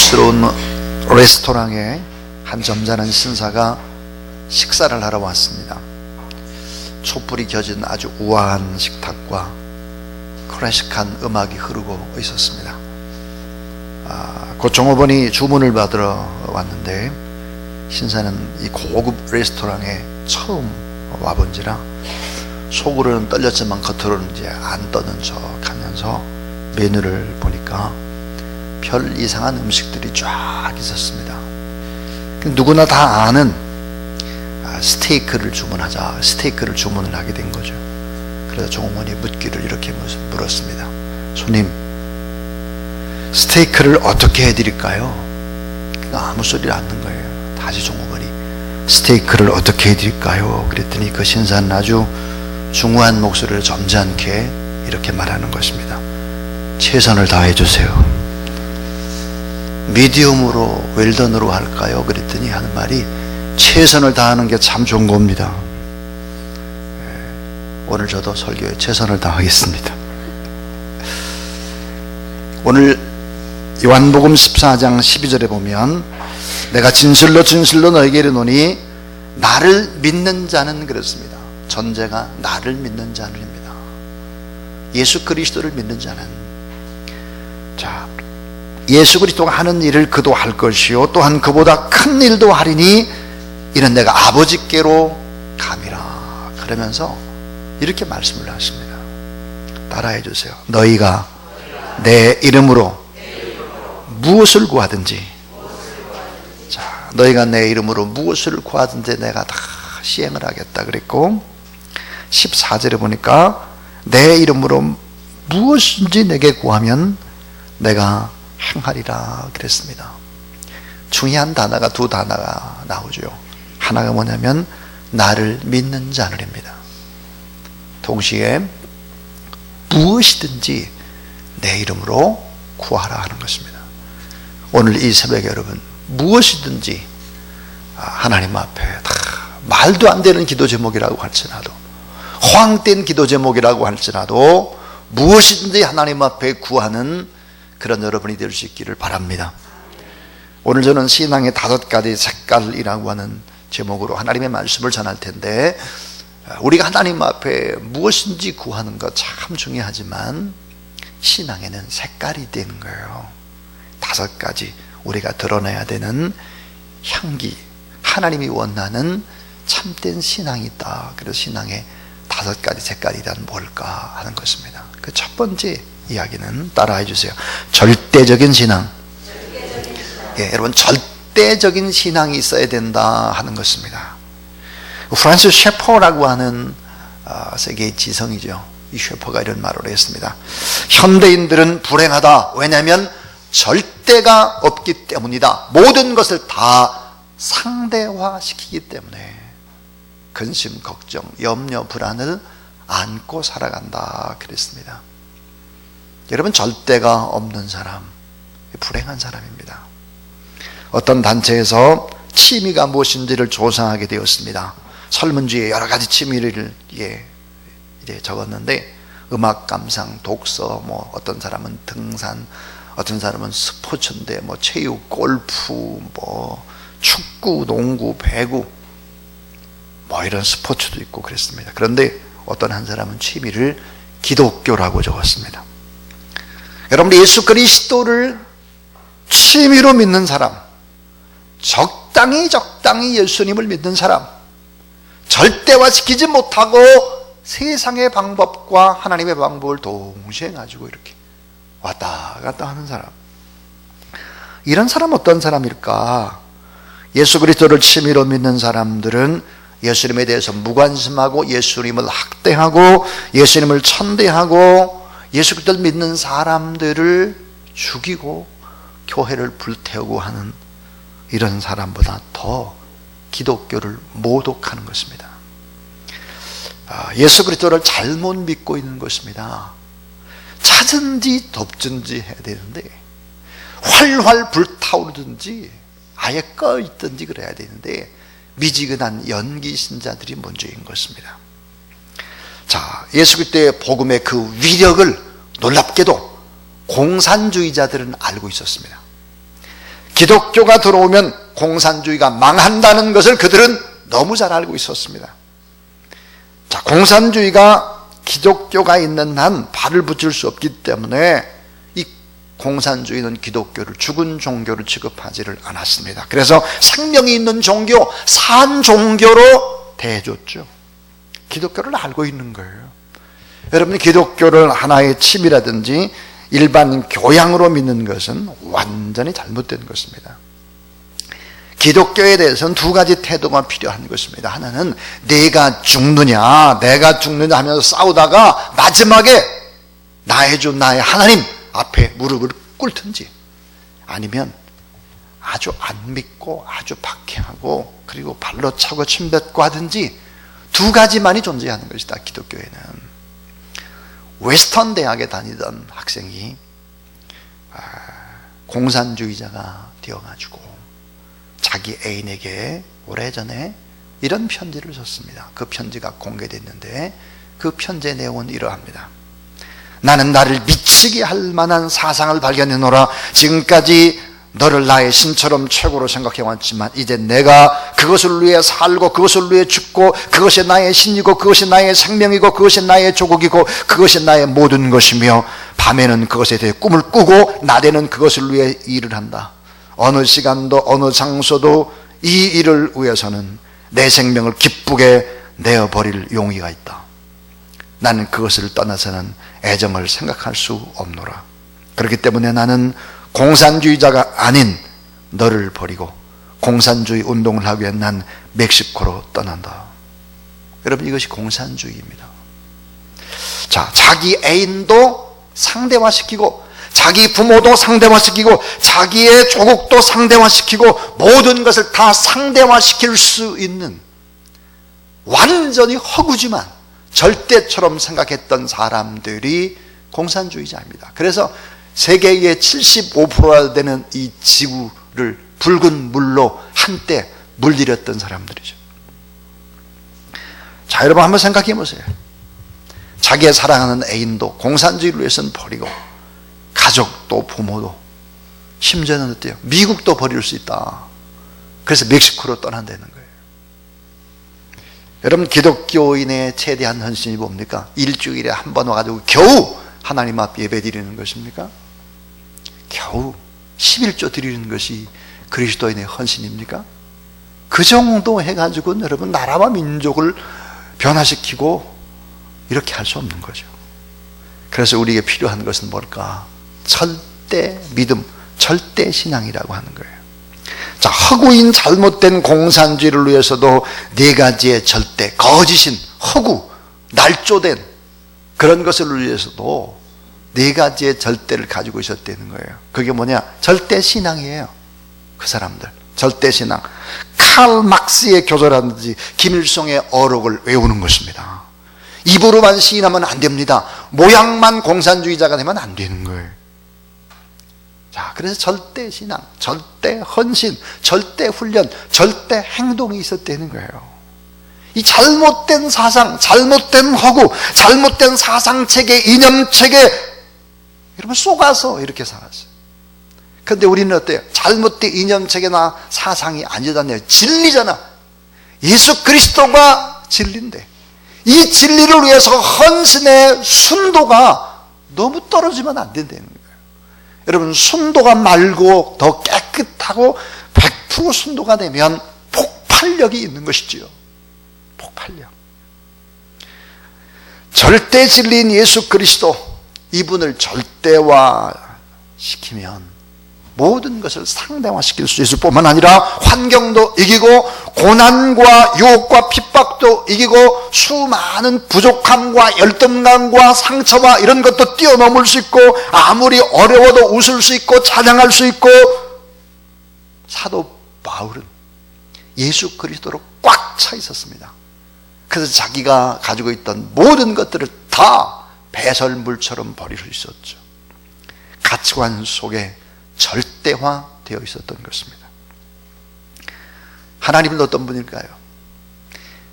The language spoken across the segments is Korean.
고급스러운 레스토랑에 한 점잖은 신사가 식사를 하러 왔습니다. 촛불이 켜진 아주 우아한 식탁과 클래식한 음악이 흐르고 있었습니다. 아, 곧 종업원이 주문을 받으러 왔는데 신사는 이 고급 레스토랑에 처음 와본지라 속으로는 떨렸지만 겉으로는 이제 안 떠는 척 하면서 메뉴를 보니까 별 이상한 음식들이 쫙 있었습니다. 누구나 다 아는 아, 스테이크를 주문하자 스테이크를 주문을 하게 된 거죠. 그래서 종업원이 묻기를 이렇게 물었습니다. 손님, 스테이크를 어떻게 해드릴까요? 아무 소리를 않는 거예요. 다시 종업원이 스테이크를 어떻게 해드릴까요? 그랬더니 그 신사는 아주 중후한 목소리를 점잖게 이렇게 말하는 것입니다. 최선을 다해 주세요. 미디움으로 웰던으로 할까요? 그랬더니 하는 말이 최선을 다하는 게 참 좋은 겁니다. 예, 오늘 저도 설교에 최선을 다하겠습니다. 오늘 요한복음 14장 12절에 보면 내가 진실로 진실로 너에게 이르노니 나를 믿는 자는 그렇습니다. 전제가 나를 믿는 자는입니다. 예수 그리스도를 믿는 자는 자 예수 그리스도가 하는 일을 그도 할 것이요 또한 그보다 큰 일도 하리니 이는 내가 아버지께로 감이라 그러면서 이렇게 말씀을 하십니다. 따라해 주세요. 너희가 내 이름으로 무엇을 구하든지 자 너희가 내 이름으로 무엇을 구하든지 내가 다 시행을 하겠다 그랬고 14절에 보니까 내 이름으로 무엇인지 내게 구하면 내가 행하리라 그랬습니다. 중요한 단어가 두 단어가 나오죠. 하나가 뭐냐면 나를 믿는 자들입니다. 동시에 무엇이든지 내 이름으로 구하라 하는 것입니다. 오늘 이 새벽에 여러분 무엇이든지 하나님 앞에 다 말도 안 되는 기도 제목이라고 할지라도 허황된 기도 제목이라고 할지라도 무엇이든지 하나님 앞에 구하는 그런 여러분이 될 수 있기를 바랍니다. 오늘 저는 신앙의 다섯 가지 색깔이라고 하는 제목으로 하나님의 말씀을 전할 텐데 우리가 하나님 앞에 무엇인지 구하는 것 참 중요하지만 신앙에는 색깔이 되는 거예요. 다섯 가지 우리가 드러내야 되는 향기, 하나님이 원하는 참된 신앙이 있다. 그래서 신앙의 다섯 가지 색깔이란 뭘까 하는 것입니다. 그 첫 번째 이야기는 따라해 주세요. 절대적인 신앙. 예, 여러분 절대적인 신앙이 있어야 된다 하는 것입니다. 프란스 셰퍼라고 하는 어, 세계의 지성이죠. 이 셰퍼가 이런 말을 했습니다. 현대인들은 불행하다. 왜냐하면 절대가 없기 때문이다. 모든 것을 다 상대화시키기 때문에 근심, 걱정, 염려, 불안을 안고 살아간다. 그랬습니다. 여러분 절대가 없는 사람 불행한 사람입니다. 어떤 단체에서 취미가 무엇인지를 조사하게 되었습니다. 설문지에 여러 가지 취미를 예, 이제 적었는데 음악 감상, 독서, 뭐 어떤 사람은 등산, 어떤 사람은 스포츠인데 뭐 체육, 골프, 뭐 축구, 농구, 배구 뭐 이런 스포츠도 있고 그랬습니다. 그런데 어떤 한 사람은 취미를 기독교라고 적었습니다. 여러분 예수 그리스도를 취미로 믿는 사람, 적당히 적당히 예수님을 믿는 사람, 절대화 시키지 못하고 세상의 방법과 하나님의 방법을 동시에 가지고 이렇게 왔다 갔다 하는 사람. 이런 사람 어떤 사람일까? 예수 그리스도를 취미로 믿는 사람들은 예수님에 대해서 무관심하고 예수님을 학대하고 예수님을 천대하고 예수 그리스도를 믿는 사람들을 죽이고 교회를 불태우고 하는 이런 사람보다 더 기독교를 모독하는 것입니다. 아, 예수 그리스도를 잘못 믿고 있는 것입니다. 찾은지 덮든지 해야 되는데 활활 불타오르든지 아예 꺼 있든지 그래야 되는데 미지근한 연기 신자들이 먼저인 것입니다. 자, 예수 그리스도의 복음의 그 위력을 놀랍게도 공산주의자들은 알고 있었습니다. 기독교가 들어오면 공산주의가 망한다는 것을 그들은 너무 잘 알고 있었습니다. 자, 공산주의가 기독교가 있는 한 발을 붙일 수 없기 때문에 이 공산주의는 기독교를 죽은 종교로 취급하지를 않았습니다. 그래서 생명이 있는 종교, 산 종교로 대해줬죠. 기독교를 알고 있는 거예요. 여러분 기독교를 하나의 취미라든지 일반 교양으로 믿는 것은 완전히 잘못된 것입니다. 기독교에 대해서는 두 가지 태도가 필요한 것입니다. 하나는 내가 죽느냐, 내가 죽느냐 하면서 싸우다가 마지막에 나의 주, 나의 하나님 앞에 무릎을 꿇든지 아니면 아주 안 믿고 아주 박해하고 그리고 발로 차고 침뱉고 하든지 두 가지만이 존재하는 것이다. 기독교에는 웨스턴 대학에 다니던 학생이 아, 공산주의자가 되어가지고 자기 애인에게 오래전에 이런 편지를 썼습니다. 그 편지가 공개됐는데 그 편지의 내용은 이러합니다. 나는 나를 미치게 할 만한 사상을 발견해노라. 지금까지 너를 나의 신처럼 최고로 생각해 왔지만 이제 내가 그것을 위해 살고 그것을 위해 죽고 그것이 나의 신이고 그것이 나의 생명이고 그것이 나의 조국이고 그것이 나의 모든 것이며 밤에는 그것에 대해 꿈을 꾸고 낮에는 그것을 위해 일을 한다. 어느 시간도 어느 장소도 이 일을 위해서는 내 생명을 기쁘게 내어버릴 용의가 있다. 나는 그것을 떠나서는 애정을 생각할 수 없노라. 그렇기 때문에 나는 공산주의자가 아닌 너를 버리고 공산주의 운동을 하기 위해 난 멕시코로 떠난다. 여러분 이것이 공산주의입니다. 자, 자기 애인도 상대화시키고 자기 부모도 상대화시키고 자기의 조국도 상대화시키고 모든 것을 다 상대화시킬 수 있는 완전히 허구지만 절대처럼 생각했던 사람들이 공산주의자입니다. 그래서 세계의 75%가 되는 이 지구를 붉은 물로 한때 물들였던 사람들이죠. 자, 여러분 한번 생각해 보세요. 자기의 사랑하는 애인도 공산주의를 위해서는 버리고 가족도 부모도 심지어는 어때요? 미국도 버릴 수 있다. 그래서 멕시코로 떠난다는 거예요. 여러분 기독교인의 최대한 헌신이 뭡니까? 일주일에 한 번 와가지고 겨우 하나님 앞 예배 드리는 것입니까? 겨우 11조 드리는 것이 그리스도인의 헌신입니까? 그 정도 해가지고 여러분 나라와 민족을 변화시키고 이렇게 할 수 없는 거죠. 그래서 우리에게 필요한 것은 뭘까? 절대 믿음, 절대 신앙이라고 하는 거예요. 자, 허구인 잘못된 공산주의를 위해서도 네 가지의 절대, 거짓인, 허구, 날조된 그런 것을 위해서도 네 가지의 절대를 가지고 있었다는 거예요. 그게 뭐냐? 절대 신앙이에요. 그 사람들. 절대 신앙. 칼 막스의 교조라든지 김일성의 어록을 외우는 것입니다. 입으로만 시인하면 안 됩니다. 모양만 공산주의자가 되면 안 되는 거예요. 자, 그래서 절대 신앙, 절대 헌신, 절대 훈련, 절대 행동이 있었다는 거예요. 이 잘못된 사상, 잘못된 허구, 잘못된 사상 체계, 이념 체계, 여러분 속아서 이렇게 살았어요. 근데 우리는 어때요? 잘못된 이념 체계나 사상이 아니잖아요. 진리잖아. 예수 그리스도가 진리인데 이 진리를 위해서 헌신의 순도가 너무 떨어지면 안 된다는 거예요. 여러분 순도가 말고 더 깨끗하고 100% 순도가 되면 폭발력이 있는 것이지요. 폭발력. 절대 진리인 예수 그리스도 이분을 절대화 시키면 모든 것을 상대화시킬 수 있을 뿐만 아니라 환경도 이기고 고난과 유혹과 핍박도 이기고 수많은 부족함과 열등감과 상처와 이런 것도 뛰어넘을 수 있고 아무리 어려워도 웃을 수 있고 찬양할 수 있고 사도 바울은 예수 그리스도로 꽉 차 있었습니다. 그래서 자기가 가지고 있던 모든 것들을 다 배설물처럼 버릴 수 있었죠. 가치관 속에 절대화 되어 있었던 것입니다. 하나님은 어떤 분일까요?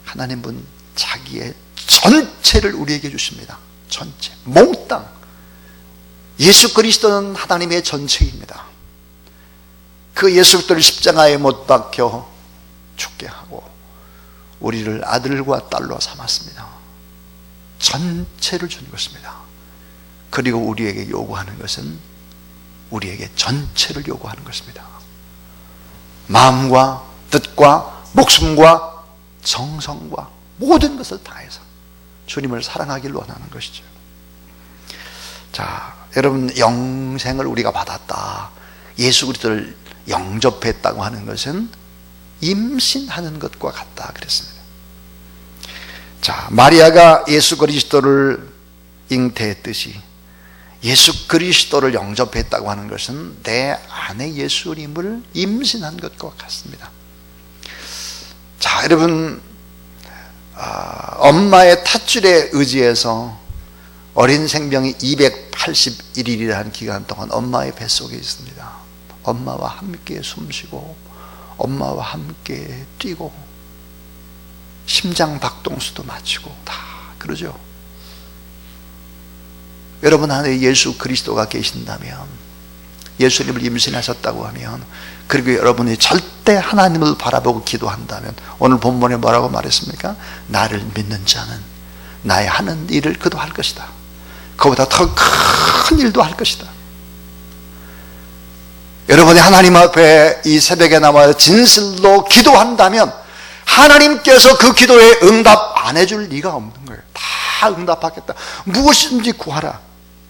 하나님은 자기의 전체를 우리에게 주십니다. 전체. 몽땅. 예수 그리스도는 하나님의 전체입니다. 그 예수 그리스도를 십자가에 못 박혀 죽게 하고 우리를 아들과 딸로 삼았습니다. 전체를 준 것입니다. 그리고 우리에게 요구하는 것은 우리에게 전체를 요구하는 것입니다. 마음과 뜻과 목숨과 정성과 모든 것을 다해서 주님을 사랑하길 원하는 것이죠. 자, 여러분 영생을 우리가 받았다. 예수 그리스도를 영접했다고 하는 것은 임신하는 것과 같다 그랬습니다. 자, 마리아가 예수 그리스도를 잉태했듯이 예수 그리스도를 영접했다고 하는 것은 내 아내 예수님을 임신한 것과 같습니다. 자, 여러분 아, 엄마의 탯줄에 의지해서 어린 생명이 281일이라는 기간 동안 엄마의 뱃속에 있습니다. 엄마와 함께 숨쉬고 엄마와 함께 뛰고 심장 박동수도 마치고 다 그러죠. 여러분 안에 예수 그리스도가 계신다면 예수님을 임신하셨다고 하면 그리고 여러분이 절대 하나님을 바라보고 기도한다면 오늘 본문에 뭐라고 말했습니까? 나를 믿는 자는 나의 하는 일을 그도 할 것이다. 그보다 더 큰 일도 할 것이다. 여러분이 하나님 앞에 이 새벽에 나와 진실로 기도한다면 하나님께서 그 기도에 응답 안 해줄 리가 없는 거예요. 다 응답하겠다. 무엇이든지 구하라.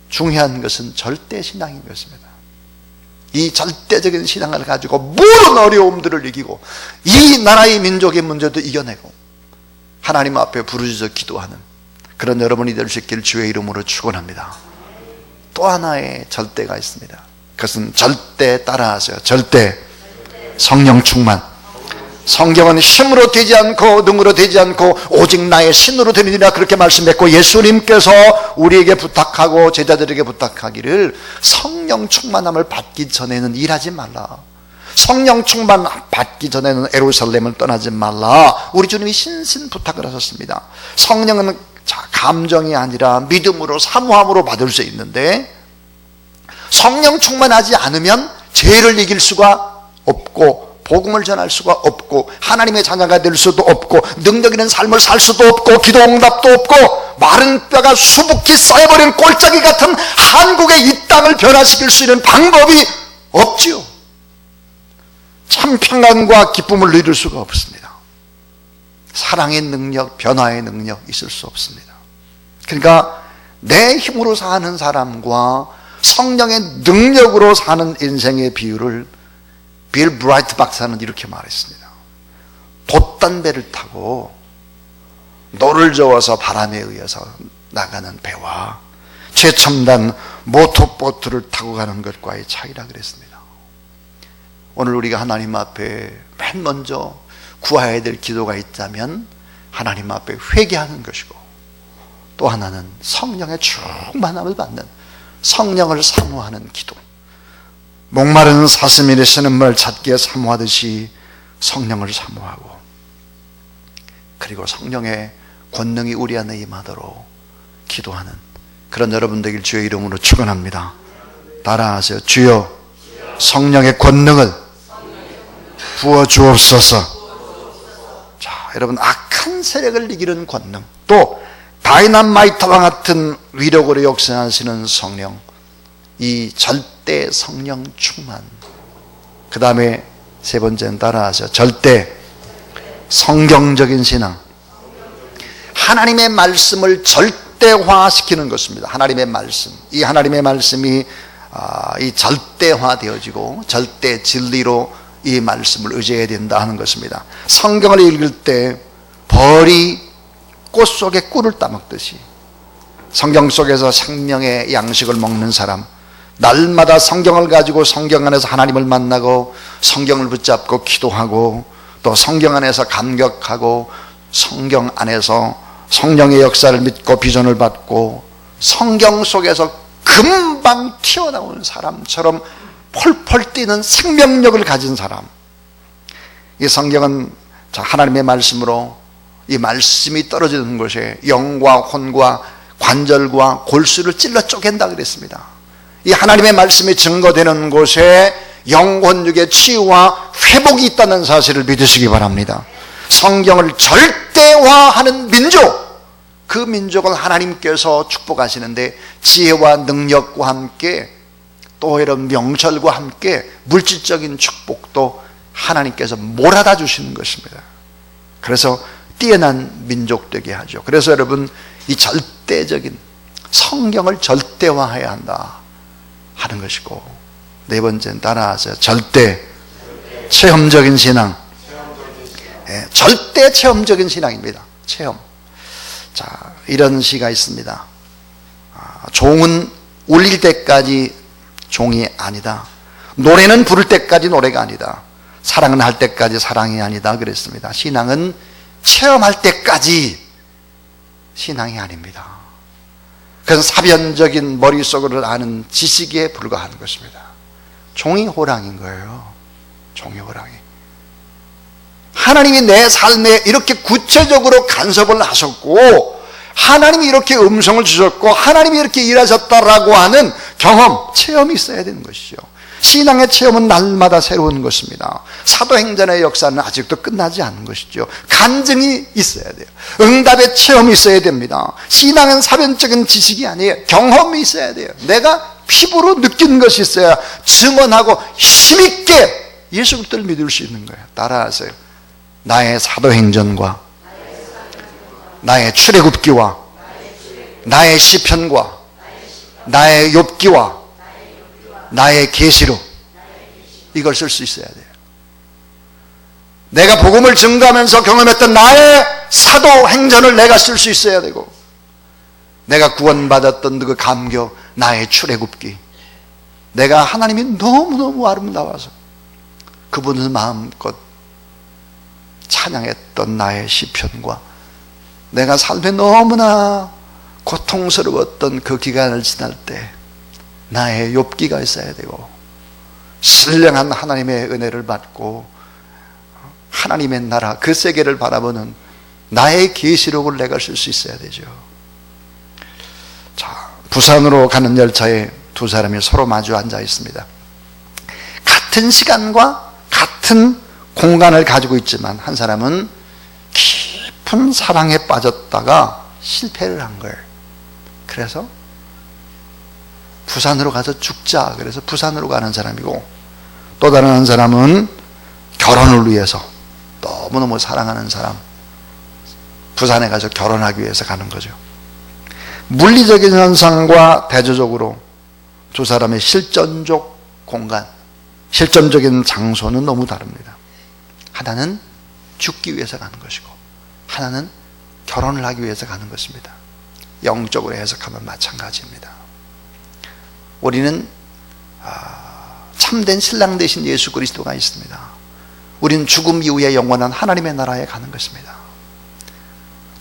중요한 것은 절대 신앙인 것입니다. 이 절대적인 신앙을 가지고 모든 어려움들을 이기고 이 나라의 민족의 문제도 이겨내고 하나님 앞에 부르짖어 기도하는 그런 여러분이 될 수 있기를 주의 이름으로 축원합니다. 또 하나의 절대가 있습니다. 그것은 절대 따라하세요. 절대 성령 충만. 성경은 힘으로 되지 않고 능으로 되지 않고 오직 나의 신으로 되느니라 그렇게 말씀했고 예수님께서 우리에게 부탁하고 제자들에게 부탁하기를 성령 충만함을 받기 전에는 일하지 말라. 성령 충만 받기 전에는 에루살렘을 떠나지 말라. 우리 주님이 신신 부탁을 하셨습니다. 성령은 감정이 아니라 믿음으로 사모함으로 받을 수 있는데 성령 충만하지 않으면 죄를 이길 수가 없고 복음을 전할 수가 없고 하나님의 자녀가 될 수도 없고 능력 있는 삶을 살 수도 없고 기도 응답도 없고 마른 뼈가 수북히 쌓여버린 꼴짜기 같은 한국의 이 땅을 변화시킬 수 있는 방법이 없지요. 참 평안과 기쁨을 누릴 수가 없습니다. 사랑의 능력, 변화의 능력 있을 수 없습니다. 그러니까 내 힘으로 사는 사람과 성령의 능력으로 사는 인생의 비율을 빌 브라이트 박사는 이렇게 말했습니다. 돛단배를 타고 노를 저어서 바람에 의해서 나가는 배와 최첨단 모터보트를 타고 가는 것과의 차이라 그랬습니다. 오늘 우리가 하나님 앞에 맨 먼저 구해야 될 기도가 있다면 하나님 앞에 회개하는 것이고 또 하나는 성령의 충만함을 받는 성령을 사모하는 기도 목마른 사슴이 쓰는 말 찾기에 사모하듯이 성령을 사모하고 그리고 성령의 권능이 우리 안에 임하도록 기도하는 그런 여러분 되길 주의 이름으로 축원합니다. 따라하세요. 주여 성령의 권능을 부어 주옵소서. 자, 여러분 악한 세력을 이기는 권능 또 다이나마이트와 같은 위력으로 역사하시는 성령 이 절대 성령 충만. 그 다음에 세 번째는 따라하죠. 절대 성경적인 신앙. 하나님의 말씀을 절대화시키는 것입니다. 하나님의 말씀. 이 하나님의 말씀이 아, 이 절대화 되어지고 절대 진리로 이 말씀을 의지해야 된다 하는 것입니다. 성경을 읽을 때 벌이 꽃 속에 꿀을 따먹듯이 성경 속에서 생명의 양식을 먹는 사람 날마다 성경을 가지고 성경 안에서 하나님을 만나고 성경을 붙잡고 기도하고 또 성경 안에서 감격하고 성경 안에서 성령의 역사를 믿고 비전을 받고 성경 속에서 금방 튀어나오는 사람처럼 펄펄 뛰는 생명력을 가진 사람. 이 성경은 하나님의 말씀으로 이 말씀이 떨어지는 곳에 영과 혼과 관절과 골수를 찔러 쪼갠다 그랬습니다. 이 하나님의 말씀이 증거되는 곳에 영혼육의 치유와 회복이 있다는 사실을 믿으시기 바랍니다. 성경을 절대화하는 민족, 그 민족을 하나님께서 축복하시는데 지혜와 능력과 함께 또 이런 명철과 함께 물질적인 축복도 하나님께서 몰아다 주시는 것입니다. 그래서 뛰어난 민족 되게 하죠. 그래서 여러분 이 절대적인 성경을 절대화해야 한다 하는 것이고 네 번째는 따라하세요. 절대 체험적인 신앙. 예, 절대 체험적인 신앙입니다. 체험. 자, 이런 시가 있습니다. 아, 종은 울릴 때까지 종이 아니다. 노래는 부를 때까지 노래가 아니다. 사랑은 할 때까지 사랑이 아니다. 그랬습니다. 신앙은 체험할 때까지 신앙이 아닙니다. 그건 사변적인 머릿속으로 아는 지식에 불과한 것입니다. 종이 호랑인 거예요. 종이 호랑이. 하나님이 내 삶에 이렇게 구체적으로 간섭을 하셨고, 하나님이 이렇게 음성을 주셨고, 하나님이 이렇게 일하셨다라고 하는 경험, 체험이 있어야 되는 것이죠. 신앙의 체험은 날마다 새로운 것입니다. 사도행전의 역사는 아직도 끝나지 않은 것이죠. 간증이 있어야 돼요. 응답의 체험이 있어야 됩니다. 신앙은 사변적인 지식이 아니에요. 경험이 있어야 돼요. 내가 피부로 느끼는 것이 있어야 증언하고 힘있게 예수 그리스도를 믿을 수 있는 거예요. 따라하세요. 나의 사도행전과 나의 출애굽기와 나의 시편과 나의 욥기와 나의 계시로 이걸 쓸 수 있어야 돼요. 내가 복음을 증가하면서 경험했던 나의 사도 행전을 내가 쓸 수 있어야 되고 내가 구원받았던 그 감격, 나의 출애굽기 내가 하나님이 너무너무 아름다워서 그분을 마음껏 찬양했던 나의 시편과 내가 삶에 너무나 고통스러웠던 그 기간을 지날 때 나의 욥기가 있어야 되고 신령한 하나님의 은혜를 받고 하나님의 나라 그 세계를 바라보는 나의 계시록을 내가 쓸 수 있어야 되죠. 자, 부산으로 가는 열차에 두 사람이 서로 마주 앉아 있습니다. 같은 시간과 같은 공간을 가지고 있지만 한 사람은 깊은 사랑에 빠졌다가 실패를 한 거예요. 그래서 부산으로 가서 죽자. 그래서 부산으로 가는 사람이고 또 다른 한 사람은 결혼을 위해서 너무너무 사랑하는 사람 부산에 가서 결혼하기 위해서 가는 거죠. 물리적인 현상과 대조적으로 두 사람의 실전적 공간, 실전적인 장소는 너무 다릅니다. 하나는 죽기 위해서 가는 것이고 하나는 결혼을 하기 위해서 가는 것입니다. 영적으로 해석하면 마찬가지입니다. 우리는 아, 참된 신랑 되신 예수 그리스도가 있습니다. 우리는 죽음 이후에 영원한 하나님의 나라에 가는 것입니다.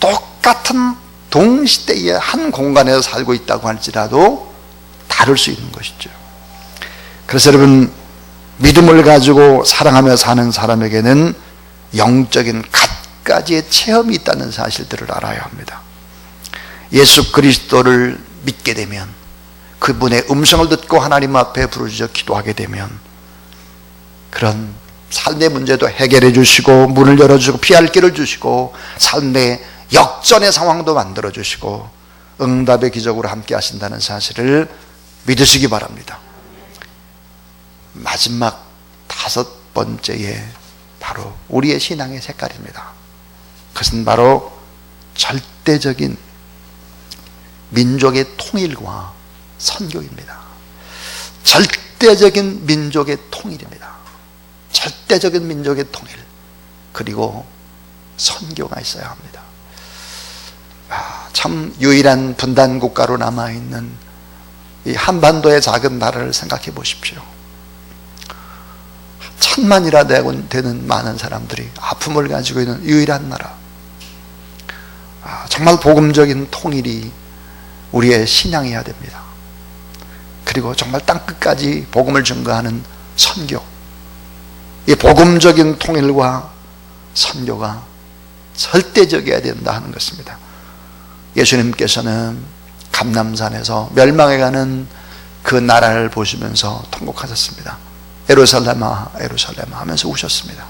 똑같은 동시대에 한 공간에서 살고 있다고 할지라도 다를 수 있는 것이죠. 그래서 여러분 믿음을 가지고 사랑하며 사는 사람에게는 영적인 갖가지의 체험이 있다는 사실들을 알아야 합니다. 예수 그리스도를 믿게 되면 그분의 음성을 듣고 하나님 앞에 부르짖어 기도하게 되면 그런 삶의 문제도 해결해 주시고 문을 열어 주고 피할 길을 주시고 삶의 역전의 상황도 만들어 주시고 응답의 기적으로 함께 하신다는 사실을 믿으시기 바랍니다. 마지막 다섯 번째에 바로 우리의 신앙의 색깔입니다. 그것은 바로 절대적인 민족의 통일과 선교입니다. 절대적인 민족의 통일입니다. 절대적인 민족의 통일. 그리고 선교가 있어야 합니다. 아, 참 유일한 분단 국가로 남아 있는 이 한반도의 작은 나라를 생각해 보십시오. 천만이라 되는 많은 사람들이 아픔을 가지고 있는 유일한 나라. 아, 정말 복음적인 통일이 우리의 신앙이어야 됩니다. 그리고 정말 땅 끝까지 복음을 증거하는 선교. 이 복음적인 통일과 선교가 절대적이어야 된다 하는 것입니다. 예수님께서는 감남산에서 멸망해 가는 그 나라를 보시면서 통곡하셨습니다. 에루살렘아 에루살렘아 하면서 우셨습니다.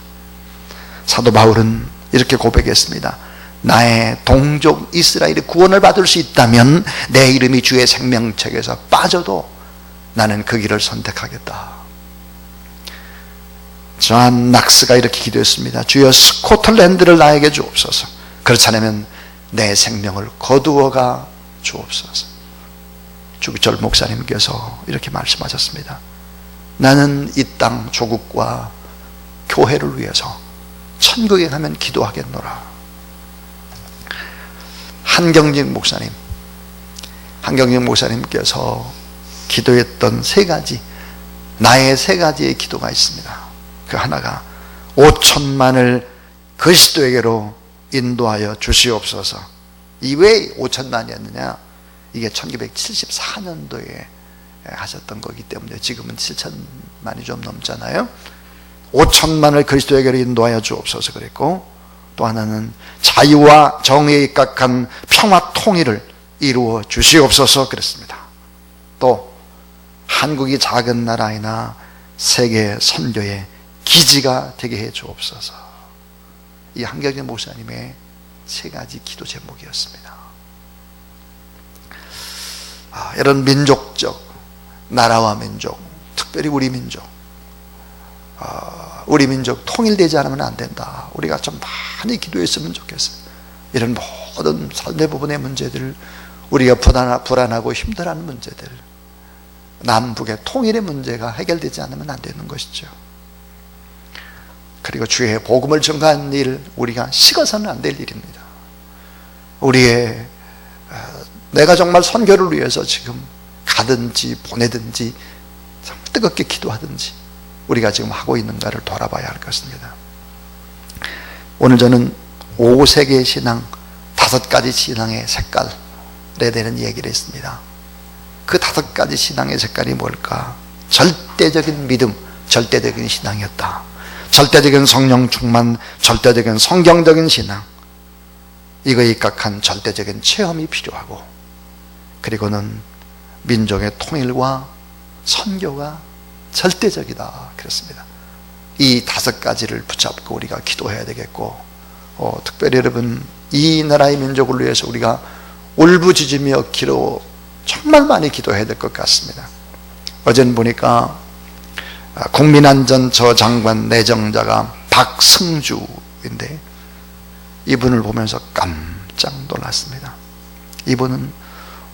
사도 바울은 이렇게 고백했습니다. 나의 동족 이스라엘이 구원을 받을 수 있다면 내 이름이 주의 생명책에서 빠져도 나는 그 길을 선택하겠다. 존 낙스가 이렇게 기도했습니다. 주여 스코틀랜드를 나에게 주옵소서. 그렇지 않으면 내 생명을 거두어가 주옵소서. 주기철 목사님께서 이렇게 말씀하셨습니다. 나는 이 땅 조국과 교회를 위해서 천국에 가면 기도하겠노라. 한경직 목사님, 한경직 목사님께서 기도했던 세 가지, 나의 세 가지의 기도가 있습니다. 그 하나가 5천만을 그리스도에게로 인도하여 주시옵소서. 이왜 5천만이었느냐? 이게 1974년도에 하셨던 거기 때문에 지금은 7천만이 좀 넘잖아요. 5천만을 그리스도에게로 인도하여 주옵소서 그랬고 또 하나는 자유와 정의에 입각한 평화 통일을 이루어 주시옵소서 그랬습니다. 또 한국이 작은 나라이나 세계 선교의 기지가 되게 해 주옵소서. 이 한경재 목사님의 세 가지 기도 제목이었습니다. 아, 이런 민족적 나라와 민족, 특별히 우리 민족, 아, 우리 민족 통일되지 않으면 안 된다. 우리가 좀 많이 기도했으면 좋겠어요. 이런 모든 삶의 부분의 문제들, 우리가 불안하고 힘들어하는 문제들, 남북의 통일의 문제가 해결되지 않으면 안 되는 것이죠. 그리고 주의 복음을 증가하는 일, 우리가 식어서는 안 될 일입니다. 우리의 내가 정말 선교를 위해서 지금 가든지 보내든지 뜨겁게 기도하든지 우리가 지금 하고 있는가를 돌아봐야 할 것입니다. 오늘 저는 5세계 신앙, 다섯 가지 신앙의 색깔에 대한 얘기를 했습니다. 그 다섯 가지 신앙의 색깔이 뭘까? 절대적인 믿음, 절대적인 신앙이었다. 절대적인 성령 충만, 절대적인 성경적인 신앙. 이거에 입각한 절대적인 체험이 필요하고, 그리고는 민족의 통일과 선교가 절대적이다. 그렇습니다. 이 다섯 가지를 붙잡고 우리가 기도해야 되겠고, 어, 특별히 여러분, 이 나라의 민족을 위해서 우리가 울부짖으며 기도, 정말 많이 기도해야 될 것 같습니다. 어젠 보니까 아, 국민안전 저 장관 내정자가 박승주인데 이분을 보면서 깜짝 놀랐습니다. 이분은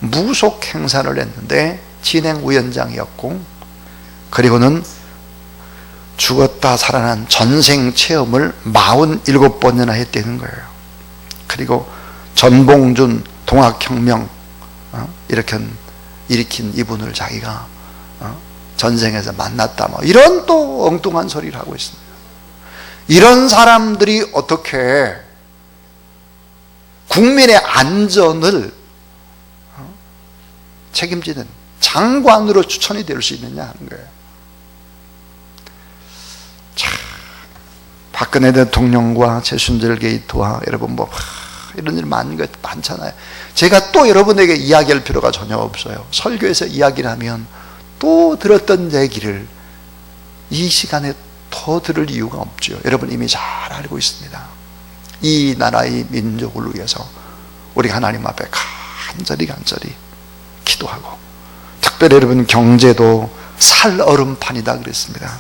무속 행사를 했는데 진행위원장이었고 그리고는 죽었다 살아난 전생 체험을 47번이나 했다는 거예요. 그리고 전봉준 동학혁명 어? 이렇게 일으킨 이분을 자기가 어? 전생에서 만났다 뭐 이런 또 엉뚱한 소리를 하고 있습니다. 이런 사람들이 어떻게 국민의 안전을 어? 책임지는 장관으로 추천이 될 수 있느냐 하는 거예요. 자, 박근혜 대통령과 최순실 게이트와 여러분 뭐 이런 일 많은 것 많잖아요. 제가 또 여러분에게 이야기할 필요가 전혀 없어요. 설교에서 이야기를 하면 또 들었던 얘기를 이 시간에 더 들을 이유가 없죠. 여러분 이미 잘 알고 있습니다. 이 나라의 민족을 위해서 우리 하나님 앞에 간절히 간절히 기도하고 특별히 여러분 경제도 살얼음판이다 그랬습니다.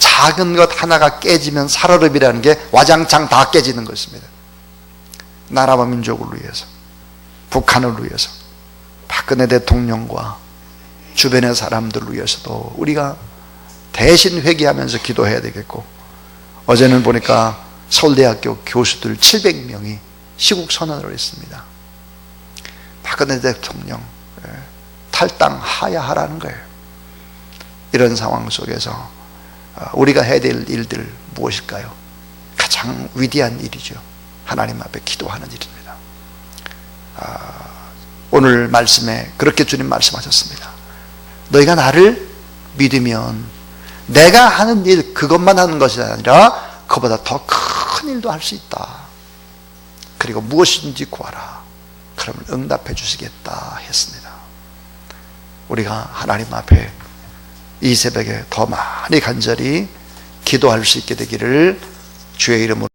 작은 것 하나가 깨지면 살얼음이라는 게 와장창 다 깨지는 것입니다. 나라와 민족을 위해서 북한을 위해서 박근혜 대통령과 주변의 사람들을 위해서도 우리가 대신 회개하면서 기도해야 되겠고 어제는 보니까 서울대학교 교수들 700명이 시국 선언을 했습니다. 박근혜 대통령 예, 탈당하야 하라는 거예요. 이런 상황 속에서 어, 우리가 해야 될 일들 무엇일까요? 가장 위대한 일이죠. 하나님 앞에 기도하는 일입니다. 아, 오늘 말씀에 그렇게 주님 말씀하셨습니다. 너희가 나를 믿으면 내가 하는 일 그것만 하는 것이 아니라 그보다 더 큰 일도 할 수 있다. 그리고 무엇이든지 구하라. 그러면 응답해 주시겠다 했습니다. 우리가 하나님 앞에 이 새벽에 더 많이 간절히 기도할 수 있게 되기를 주의 이름으로